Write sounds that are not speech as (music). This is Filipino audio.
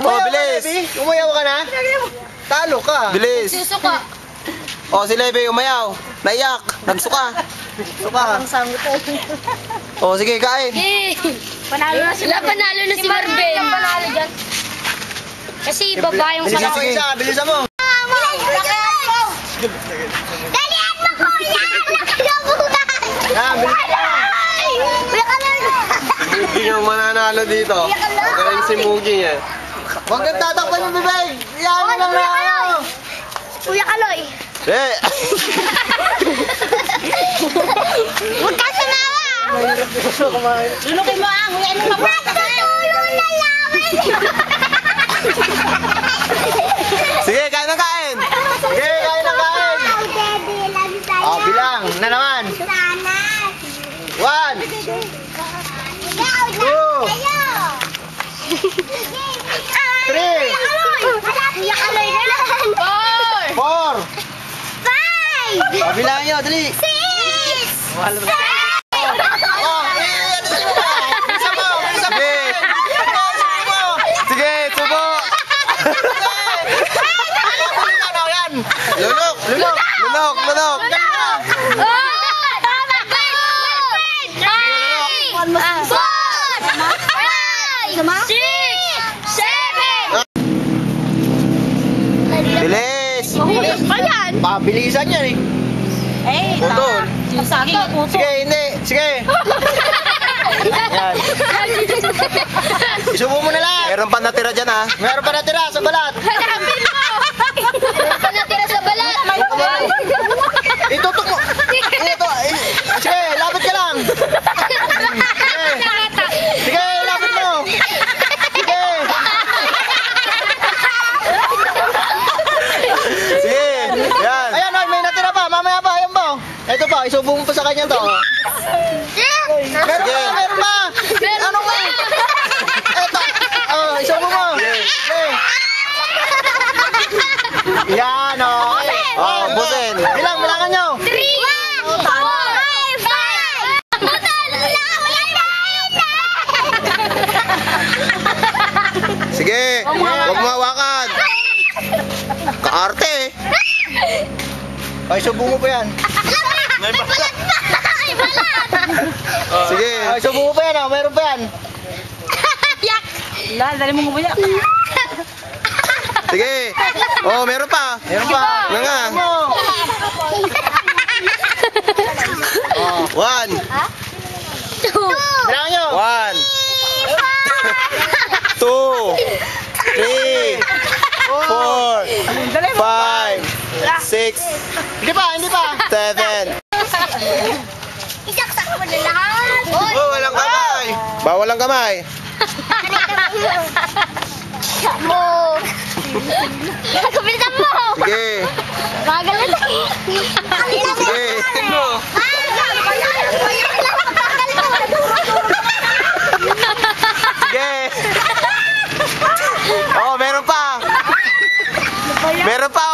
Oh, bilis. Umayaw ka na? Talo ka. Bilis. Susuka. Oh, si Lebe umayaw. Naiyak. Nagsuka. Suka ka. Oh, sige, kain. Yay! Panalo na sila. Panalo na si Marben. Panalo dyan. Kasi baba yung Bilisan mo sige. isa, bilisan mo. Dalian mo kuya! Nakagabutan! Yan, bilisan! Mugi yung mananalo dito. Magaling si Mugi eh. Huwag kang tatakpan yung bibig. Yan mo lang na kayo. Kuya Kaloy! Eh. (laughs) Huwag ka sumawa! Lunukin mo ang! Huwag ano ka ba? Na lawan! Sige, kain na kain. Sige, kain na kain. Tayo. Oh, bilang. Na naman. One. Two. tayo. Three. Kuya Kaloy na lang. Four. Four. Five. Oh, bilang nyo, dali. Six. Bilisan mo, bilisan mo. Sige. Bilisan mo. Sige, subo. Ano yan? Lunok. Lunok. Lunok, lunok. Bilis. Pabilisan yan eh. Eh, Putol. Sige, puso. Sige, hindi. Sige. Yan. (laughs) Isubo mo na lang. Meron pa natira dyan ha. Meron pa natira sa balat. (laughs) Itutok mo. Ito. eh, Sige, lapit ka lang. Sige, lapit mo. Sige. Sige. Yan. Ayan, ay, may natira pa. Mamaya pa, ayan ba? Ito pa, mo sa kanya to. Meron pa, meron pa. Ano ba? Ito. Oh, isubo mo. Sige. Yan, oh. Oh, busin. Bilang, bilangan nyo. Sige. Huwag mawakan. Kaarte eh. Ay, subo mo pa yan. (laughs) Sige. Ay, subo mo pa yan, oh. Meron pa yan. (laughs) Sige. Oh, meron pa. Meron pa. Ano nga? Oh. One. Bilangan nyo. One. Two. Three. Four. Five. Six. Hindi pa, hindi pa. Seven. Isaksak mo na lahat. Oh, walang kamay. Bawal ang kamay. mo. Kapilitan mo. Sige. Bagal na tayo. Sige. Sige. Oh, meron pa. Meron pa.